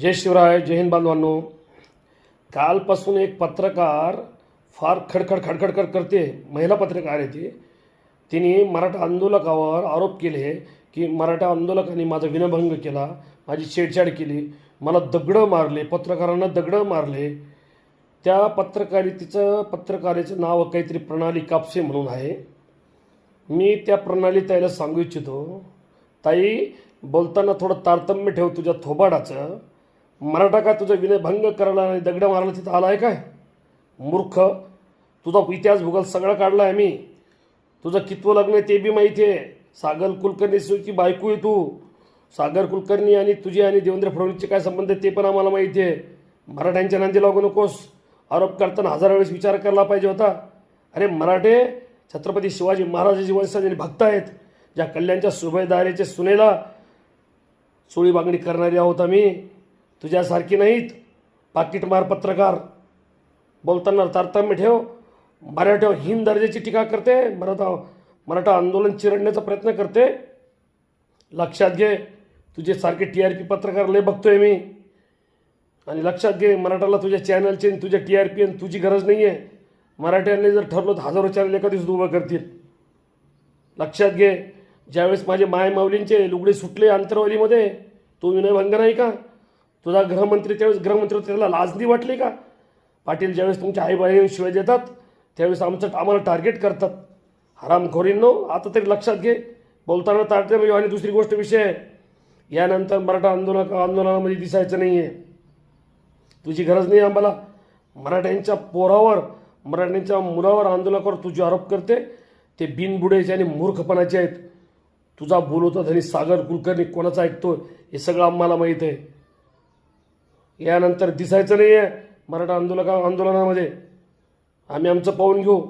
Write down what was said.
जय शिवराय जय हिंद बांधवांनो. कालपासून एक पत्रकार फार खडखड खडखड कर करते. महिला पत्रकार आहे ती. तिने मराठा आंदोलकावर आरोप केले की मराठा आंदोलकांनी माझा विनभंग केला माझी छेडछाड केली मला दगडं मारले पत्रकारांना दगडं मारले. त्या पत्रकारितेचं पत्रकारेचं नाव काहीतरी प्रणाली कापसे म्हणून आहे. मी त्या प्रणाली ताईला सांगू इच्छितो. ताई बोलताना थोडं तारतम्य ठेव तुझ्या थोबाडाचं. मराठा का तुझं विनयभंग करायला आणि दगड्या मारायला तिथं आला आहे काय? मूर्ख. तुझा इतिहास भूगोल सगळा काढला आहे मी. तुझं कितवं लग्न आहे ते बी माहिती आहे. सागर कुलकर्णीची बायको आहे तू. सागर कुलकर्णी आणि तुझी आणि देवेंद्र फडणवीसचे काय संबंध आहे ते पण आम्हाला माहिती आहे. मराठ्यांच्या नांदी लागू नकोस. आरोप करताना हजार वेळेस विचार करायला पाहिजे होता. अरे मराठे छत्रपती शिवाजी महाराजाची वंशज आणि भक्त आहेत. ज्या कल्याणच्या सुभेदारीचे सुनेला चोळी बांगडी करणारी आहोत आम्ही. तुझ्यासारखी नाहीत. पाकिटमार पत्रकार. बोलताना तारतम्य ठेव. मराठ्यावर हिन दर्जाची टीका करते. मराठा मराठा आंदोलन चिरडण्याचा प्रयत्न करते. लक्षात घे. तुझे सारखे टी आर पी पत्रकार लय बघतोय मी. आणि लक्षात घे मराठाला तुझ्या चॅनलची आणि तुझ्या टी आर पी आणि तुझी गरज नाही आहे मराठ्यांनी जर ठरलो तर हजारो चॅनल एका दिवस उभं करतील. लक्षात घे. ज्यावेळेस माझे माय माऊलींचे लुगडे सुटले आंतरवालीमध्ये तो विनयभंग नाही का? तुझा गृहमंत्री त्यावेळेस गृहमंत्री त्याला लाजली वाटली का? पाटील ज्यावेळेस तुमच्या आईबाई शिवाय देतात त्यावेळेस आमचं आम्हाला टार्गेट करतात. हरामखोरींनो आता तरी लक्षात घे. बोलताना तारते म्हणजे आणि दुसरी गोष्ट विषय आहे. यानंतर मराठा आंदोलन आंदोलनामध्ये दिसायचं नाही आहे तुझी गरज नाही आम्हाला. मराठ्यांच्या पोरावर मराठ्यांच्या मुलावर आंदोलनावर तुझे आरोप करते. ते बिनबुडेचे आणि मूर्खपणाचे आहेत. तुझा बोलवतो धनी सागर कुलकर्णी कोणाचा ऐकतो हे सगळं आम्हाला माहीत आहे. यानंतर दिसायचं नाही आहे मराठा आंदोलका आंदोलनामध्ये. आम्ही आमचं पाहून घेऊ.